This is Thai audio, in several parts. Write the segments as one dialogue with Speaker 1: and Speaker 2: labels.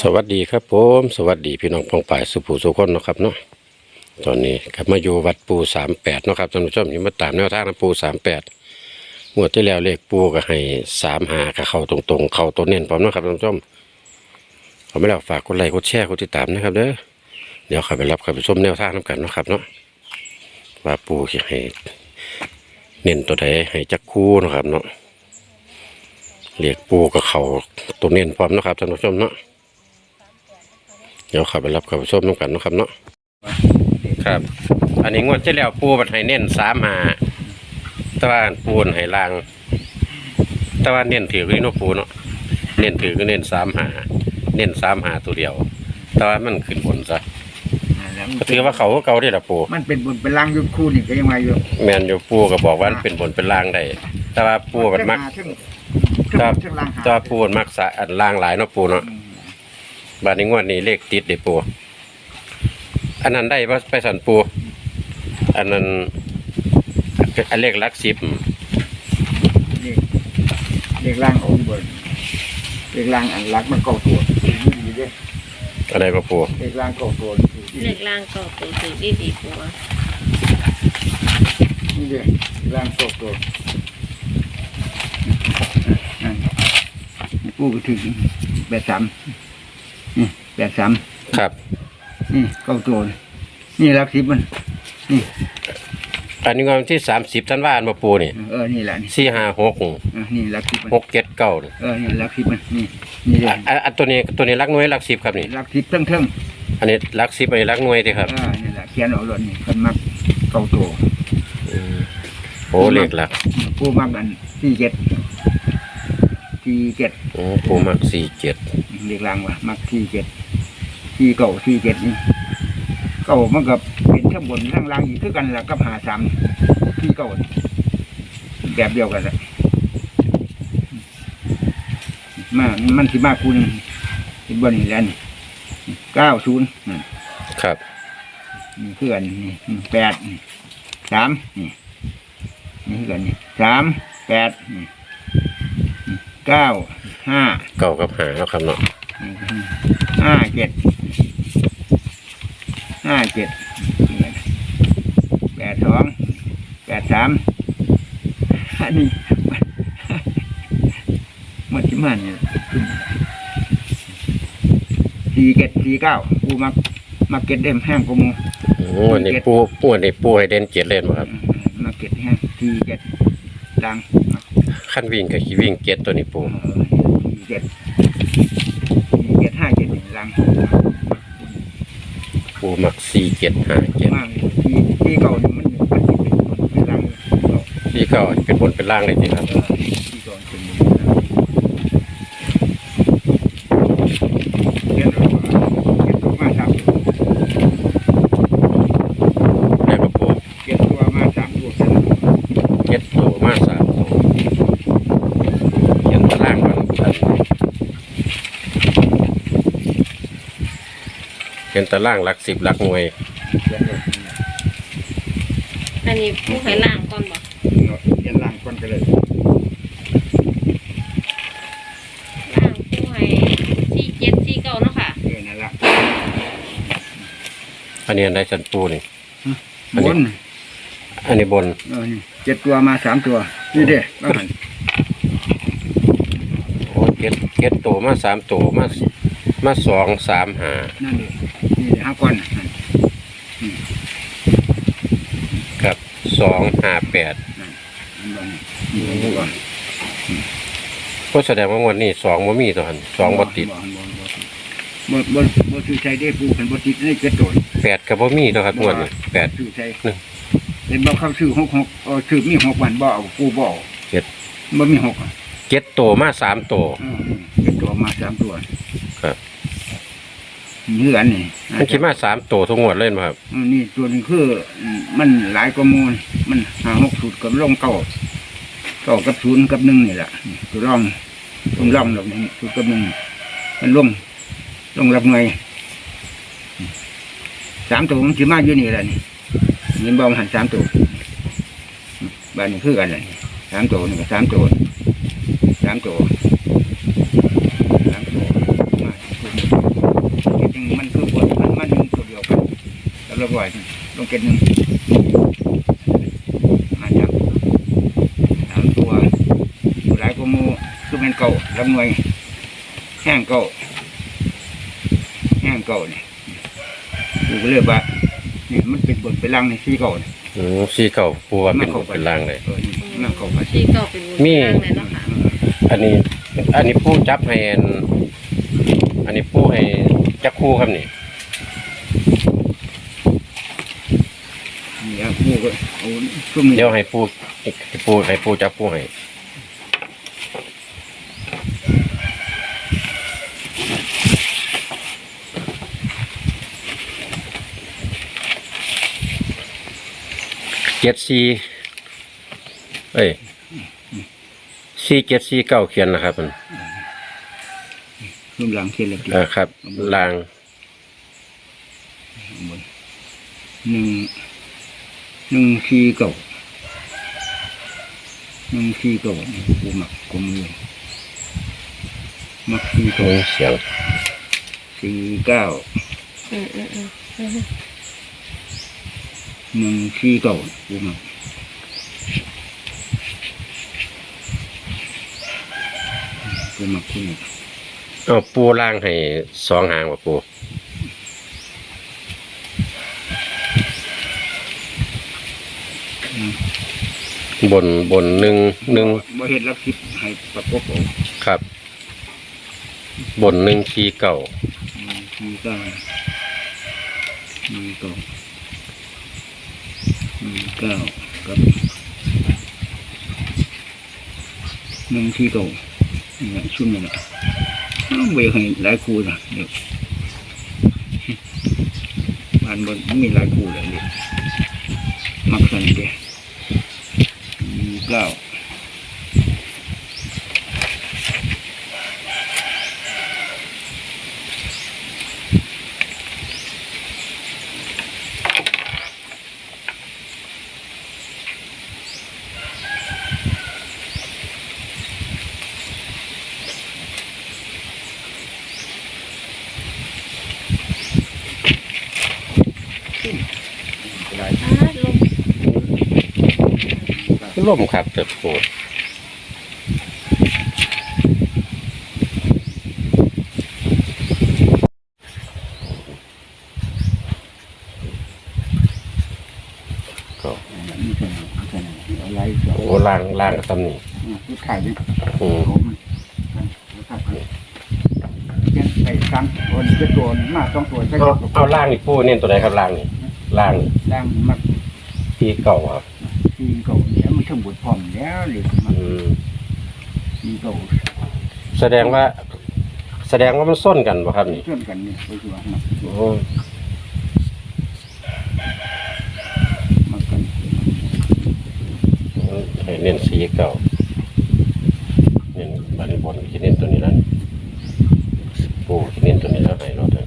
Speaker 1: สวัสดีครับผมสวัสดีพี่น้องพองป่ายสุภูสุคนนะครับเนาะตอนนี้กลับมาอยู่วัดปูสามแปดนะครับท่านผู้ชมนี่มาตามแนวทางนะปูสามแปดงวดที่แล้วเลขปูก็ให้สามหากับเข้าตรงๆ เข้าตัวเน้นพร้อมนะครับท่านผู้ชมขอไม่แล้วฝากกดไลค์กดแชร์กดติดตามนะครับเด้อเดี๋ยวขับไปรับขับไปชมแนวทางน้ำกันนะครับเนาะว่าปูจะให้เน้นตัวใดให้จักคู่นะครับเนาะ เลขปูกับเขาตัวเน้นพร้อมเนาะครับท่านผู้ชมเนาะเดี๋ยวขับไปรับขับไปชมน้ำกันเนาะครับเนาะครับ อันนี้งวดที่แล้วปูบัดให้เน้นสามหาแตะวันปูนให้ลางแตะวันเน้นถือก็นี่เนาะปูเนาะเน้นถือก็เน้นสามหาเน้นสามหาตัวเดียวแตะวันมันขึ้นบนซะก็ถือว่าเขาก็เก่าได้ละปู
Speaker 2: มันเป็นบุญเป็นล่างอยุคคู่นี่ก็ยังไงอยู่
Speaker 1: แมนอยู่ปูก็บอกว่ามันเป็นบนเป็นล่างได้แต่ว่าปูมันมัก
Speaker 2: เทั้ง
Speaker 1: ครั
Speaker 2: เทั้
Speaker 1: บ
Speaker 2: งเทั้งล่างหา
Speaker 1: แต่ว่าปูมันมักสะอันล่างหลายเนาะปูเนาะ
Speaker 2: อืม
Speaker 1: บาดนี้งวดนี้เลขติดเด้ปูอันนั้นได้ปะไปสันปูอันนั้นอันเลขหลักสิบ
Speaker 2: นี่เรียกล่างองค์บนเรียกล่างอันรักมันเก่าตัวนี่เด้
Speaker 1: อะไรก็ปู
Speaker 2: เรียกล่างเก่าตัว
Speaker 3: เลือกล่างก็ตัวถือดีดีปัว
Speaker 2: นี่เด้ล่างเก่าตัวนั่น กู้ก็ถึงแปดสามนี่แปดสาม
Speaker 1: ครับ
Speaker 2: นี่เก่าตัวนี่รักสิบมัน นี่
Speaker 1: อันนี้วันที่สามสิบท่านว่าอันมาปูนี่
Speaker 2: เออนี่แหละนี่
Speaker 1: สี่ห้าหก
Speaker 2: เออนี่รักสิบมัน
Speaker 1: หกเจ็ดเก้านี่
Speaker 2: เออนี่รักสิบมันนี่นี่เด้
Speaker 1: อะอันอันตัวนี้ตัวนี้รักหน่วยรักสิบครับนี่
Speaker 2: รักสิบเทั้งเทั้ง
Speaker 1: อันนี้รักสิบอันนี้รักหน่วยที่ครับ
Speaker 2: อ่านี่แหละเขียนเอาหล่นนี่คนมักเก่าตัว
Speaker 1: โอ้เลขหลัก
Speaker 2: ผู้มักอันสี่เจ็ด สี่เจ็ด
Speaker 1: โอ้ปูมักสี่เจ็ด
Speaker 2: เรียกลางว่ามักสี่เจ็ดสี่เก่าสี่เจ็ดนี่เก่ามันกับเป็นทั้งบนทั้งล่างอีกคือกันแหละกับหาสามสี่เก่านี่แบบเดียวกันแหละมามันสิมากคูณเป็นบนนี่แหล้วนี่เก้าศูนย์นั่น
Speaker 1: ครับ
Speaker 2: นี่คือกันนี่นี่แปดนี่สามนี่นี่คือกันนี่สามแปดนี่นี่ เก้าห้า
Speaker 1: เก้ากับหาแล้วครับเนาะ
Speaker 2: นี่ห้าเจ็ดห้าเจ็ดนี่กันแปดสองแปดสามอันนี้มันที่มันเนี่ยสี่เจ็ดสี่เก้ากูมักมักเก็ตเดมแห้งกว่าหมู
Speaker 1: โอ้วันนี้ปูปูวันนี้ปูให้เด่นเจ็ดเลยบ่ครับ
Speaker 2: มาเก็ตแห้งทีเจ็ดดัง
Speaker 1: ขั้นวิ่งกับขี่วิ่งเจ็ดตัวนี้ปู
Speaker 2: ทีเจ็ดทีเจ็ดห้าเจ็ดนี่ดัง
Speaker 1: ปูมักสี่เจ็ดห้าเจ็ด
Speaker 2: มากทีทีเก่านี่มันมันสิเป็นดัง
Speaker 1: ที่เก้าเป็นบนเป็นล่างเลยทีครับ
Speaker 2: ทีเก่าเป็นเก็ตเก็ตตัวมาสาม
Speaker 1: แล้วก็ปู
Speaker 2: เก็ตตัวมาสามตัว
Speaker 1: เจ็ดตัวมาสามตัวเขียนตารางมัน เขียนตารางหลักสิบหลักหน่วย
Speaker 3: อันนี้ผู้ให้ล่างก่อนบอก
Speaker 2: เขียนล่างก่อนก็เลย
Speaker 3: ล่างผู้ให้สี่เจ็ดสี่เก้าเนาะค่ะ
Speaker 2: เออนั่นละ
Speaker 1: อันนี้อันใดสันปูนี่ อัน
Speaker 2: บ
Speaker 1: นี้
Speaker 2: น
Speaker 1: อันนี้บน
Speaker 2: เออนี่เจ็ดตัวมาสามตัวนี่เด้ว่าหัน
Speaker 1: โอ้เก็ดเก็ดตัวมาสามตัวมา มาสองสามหา
Speaker 2: นั่นเด้นี่เด้ห้าก้อนนั่น
Speaker 1: ครับสองห้าแปด
Speaker 2: อันบนนี่นี่ตัว
Speaker 1: ก็แสดงว่างวดนี้สองบ่มีตัวหันสองบ่ติด
Speaker 2: บ่บ่บ่บ่ซื้อใช้ได้ปูคันบ่ติดนี่เกิดโดน
Speaker 1: แปดกับบ่มีตัวครับงวดนี้แปด
Speaker 2: ซื้อใช้
Speaker 1: หนึ่ง
Speaker 2: เห็นบ่เขาซื้อหกหกเออซื้อมีหกวันบ่เอาปูบ่เอา
Speaker 1: เจ็ด
Speaker 2: บ่มีหกอะ
Speaker 1: เก็ดตัวมาสามตัว
Speaker 2: อืมเกิดตัวมาสามตัว
Speaker 1: ครับ
Speaker 2: นี่อันนี้
Speaker 1: มันคิดมาสามตัวทุกงวดเล่นมาครับ
Speaker 2: อืมนี่ตัวนึงคืออืมมันหลายกว่าหมูลมันหาหกสูตรกับลงเก้าเก้ากับศูนย์กับหนึ่งนี่แหละนี่ตัวร่องลงร่องดอกนี้สูตรกับหนึ่งมันลงลงรับหน่วยสามตัวมันสิมาอยู่นี่แหละนี่ยินบอมนหันสามตัวบ้านนี้คือกันเลยสามตัวนี่ก็สามตัวสามตัวสามตัว ตัวลงเก็ดหนึ่งมาจับสามตัวหลายกว่าหมูคือเป็นเก่าลำหน่วยแห้งเก่าแห้งเก่าเนี่ยดูก็เลยว่านี่มันเป็นบนเป็นลังในที่เก่าเนี่ย
Speaker 1: อืมสี่เก่าปูว่าเป็นบทเป็นล่างเลย
Speaker 2: เออนี่มันเข้าไป
Speaker 3: ที่เก้าเป็นบน
Speaker 1: มี
Speaker 3: ล่างเลยเนาะค่ะ
Speaker 1: อันนี้ อันนี้ปูจับให้อันอันนี้ปูให้จักคู่ครับนี่
Speaker 2: นี่ครับหมู ก็เอาช่วงนี้
Speaker 1: เดี๋ยวให้ปูให้ปูให้ปูจับปูให้เจ็ดสี่เอ้ยสี่เจ็ดสี่เก้าเขียนนะครับมัน
Speaker 2: ช่วงหลังเช่นเละ
Speaker 1: เออครับลาง
Speaker 2: หนึ่ง หนึ่งสี่เก่าหนึ่งสี่เก่ากูหมักกูมือมักสี่
Speaker 1: ตร
Speaker 2: เก่าง
Speaker 1: เสียง
Speaker 2: สี่เก้า
Speaker 3: อืมอืมอืมอืม
Speaker 2: หนึ่งสี่เก่ากูหมักกูหมักกูหมัก
Speaker 1: เอาปูล่างให้สองหางว่ะปู บนบนหนึ่งหนึ่ง
Speaker 2: บ่เห็นลักคิดให้ประกบเอา
Speaker 1: ครับ บนหนึ่งขีเก่า
Speaker 2: หนึ่งสี่เก้าหนึ่งเก้าหนึ่งเก้ากับหนึ่งสี่เก้านี่แหละชุ่มนี่แหละอ้าวเบรกให้หลายคู่นะเดี๋ยวบ้านบนมีหลายคู่เลยเดี๋ยวมักสันเดะหนึ่ง เก้า
Speaker 3: อ่า ลม
Speaker 1: ล่มครับเติบโตก็
Speaker 2: มีเท่านั้นมีเท่านั้นเอาไล่เสา
Speaker 1: โอ้ล่างล่างตำหนิ
Speaker 2: อืมผู้ชายนี่
Speaker 1: อืม
Speaker 2: โอ้มันมันนะครับยังไอ้สามตัวนี่จะตัวมาสองตัวใช่ไหม
Speaker 1: เอาเอาล่างนี่ปูเน้นตัวไหนครับล่างนี่ล่างนี่
Speaker 2: ล่างมัก
Speaker 1: ขีเก่าครับ
Speaker 2: ซีเก่าเนี่ยมันช่างบุญพร้อมแล้วหรือมัก
Speaker 1: อืม
Speaker 2: ซีเก่า
Speaker 1: แสดงว่า แสดงว่ามันส้นกันป่ะครับนี่
Speaker 2: เชื่อมกันนี่ไปคือว่ามัก
Speaker 1: โอ้
Speaker 2: มักกัน
Speaker 1: ให้เน้นสีเก่าเน้นบริบทที่เน้นตัวนี้แล้วนี่ปูที่เน้นตัวนี้แล้วให้เราเถอะ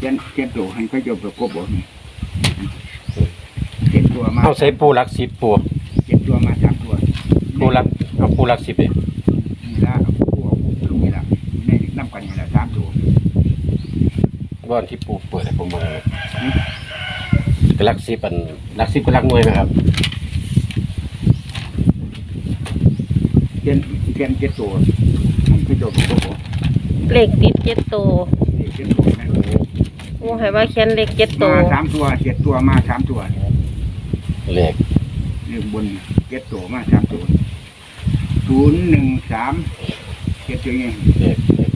Speaker 2: เจ็ดเจ็ดตัวให้เขาจะประกบบ่นี่เจ็ด ตัวมา
Speaker 1: เอาใส่ปูรักสิบปู
Speaker 2: เจ็ดตัวมาสามตัว
Speaker 1: ปูรักเอาปูรักสิบเอง
Speaker 2: นี่ละเอาผู้เอาลูกนี่ละนี่น้ำกันนี่ละสามตัว
Speaker 1: ว่านที่ปูเปิดให้ผมมารักสิบอันรักสิบก็รักหน่วยไหมครับ
Speaker 2: เจ็ดเจ็ดเจ็ดตัวให้เขาจะประกบบ่
Speaker 3: เลขติดเจ็ดโตว
Speaker 2: นี่เจ็ดตัวนะ
Speaker 3: โอ้ให้ว่าเขียนเลขเจ็ดโตว
Speaker 2: มาสามตัวเจ็ดตัวมาสามตัว
Speaker 1: เลข
Speaker 2: เรื่องบนเจ็ดตัวมาสามตัวศูนย์หนึ่งสามเจ็ดตัวเอง
Speaker 1: เลขเลข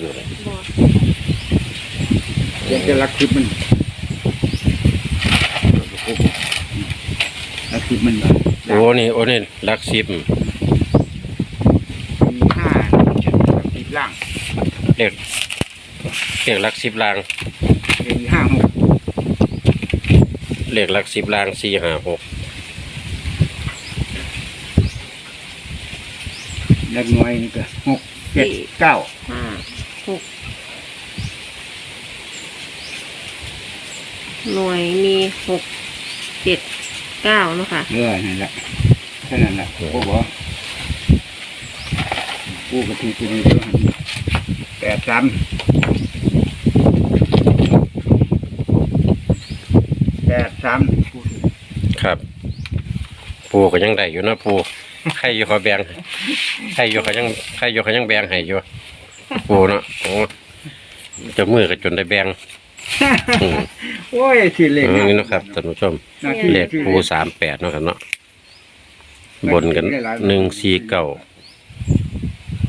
Speaker 2: อยู่
Speaker 1: เลย
Speaker 2: ยังจะรักคลิปมันรักคลิปมันโอ้
Speaker 1: โหนี่โอ้นี่รักสิ
Speaker 2: ปห้าสิบล่าง
Speaker 1: เด็กเด็กรักสิปล่าง
Speaker 2: สี่ห้าหก
Speaker 1: เด็กลักสิปล่างสี่ห้าหก
Speaker 2: เล็กน้อยนี่ก็หกเจ็ดเก้า
Speaker 3: ห้า หกหน่วยมีหกเจ็ดเก้าเนาะค่ะ
Speaker 2: เออนั่นแหละแค่นั้นแหละกูบอกกูก็ทีกูนี่เดียวหันแปดสามแปดสามกูถือ
Speaker 1: ครับ ปูก็ยังได้อยู่นะปูใครอยู่เขาแบงใครอยู่เขายังใครอยู่เขายังแบงให้อยู่ ปูเนาะโอ้เจะมือก็จนได้แบงอืม
Speaker 2: โอ้ยสิเล็ก
Speaker 1: อืมนี่เนาะครับท่านผู้ชม
Speaker 2: นาที
Speaker 1: เลขปูสามแปดเนาะครับเนาะบนกันหนึ่งสี่เก้า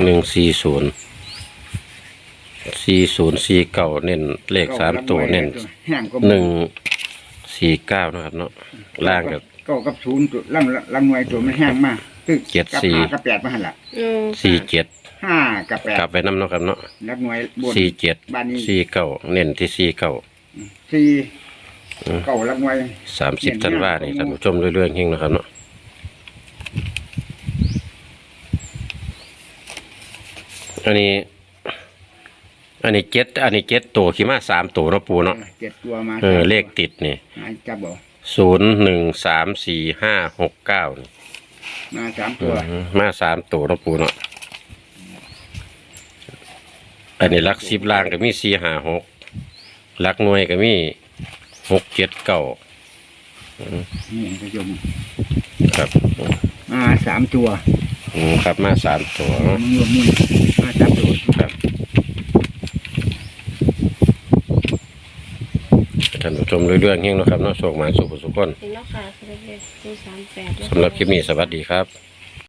Speaker 1: หนึ่งสี่ศูนย์สี่ศูนย์สี่เก้าเน้นเลขสามตัวเน้น
Speaker 2: แห้งก็
Speaker 1: หนึ่งสี่เก้านะครับเนาะล่างกับ
Speaker 2: เก้ากับศูนย์ตัวล่างล่างหน่วยตัวมันแห้งมากตึก
Speaker 1: เจ็ด
Speaker 2: กับ
Speaker 1: สี่
Speaker 2: ห้ากับแปดมาหันละ
Speaker 3: อืม
Speaker 1: สี่เจ็ด
Speaker 2: ห้ากับแปด
Speaker 1: กลับไปน้ำเนาะครับเนาะ
Speaker 2: ลักหน่วยบน
Speaker 1: สี่เจ็ด
Speaker 2: บ้านนี้
Speaker 1: สี่เก้าเน้นที่สี่เก้า
Speaker 2: สี่
Speaker 1: อืม
Speaker 2: เก้าลักหน่วย
Speaker 1: สามสิบธันวานี่ท่านผู้ชมเรื่อยๆเฮงนะครับเนาะอันนี้ อันนี้เจ็ดอันนี้เจ็ดตัวขี่มาสามตัวเนาะปูเนาะ
Speaker 2: เจ็ดตัวมา
Speaker 1: เออเลขติดนี่
Speaker 2: หายจับบอก
Speaker 1: ศูนย์หนึ่งสามสี่ห้าหกเก้านี่
Speaker 2: มาสาม
Speaker 1: อื
Speaker 2: ตัว
Speaker 1: มมาสามตัวเนาะปูเนาะ อันนี้ลักสิบล่างก็มีสี่ห้าหกลักหน่วยก็มีหกเจ็ดเก้า
Speaker 2: นี่ผู้ชม
Speaker 1: ครับ
Speaker 2: มาสามตัว
Speaker 1: อืมครับมาสามตัว
Speaker 2: มึงรวมมึงมาสามตัว
Speaker 1: ครับท่านผู้ชมเรื่อยๆเฮงเนาะครับเนาะโชคหมายสุขสุขคน
Speaker 3: เห็นแล้วค่ะเลขปูสามแปด
Speaker 1: สำหรับคลิปนี้สวัสดีครับ
Speaker 3: ค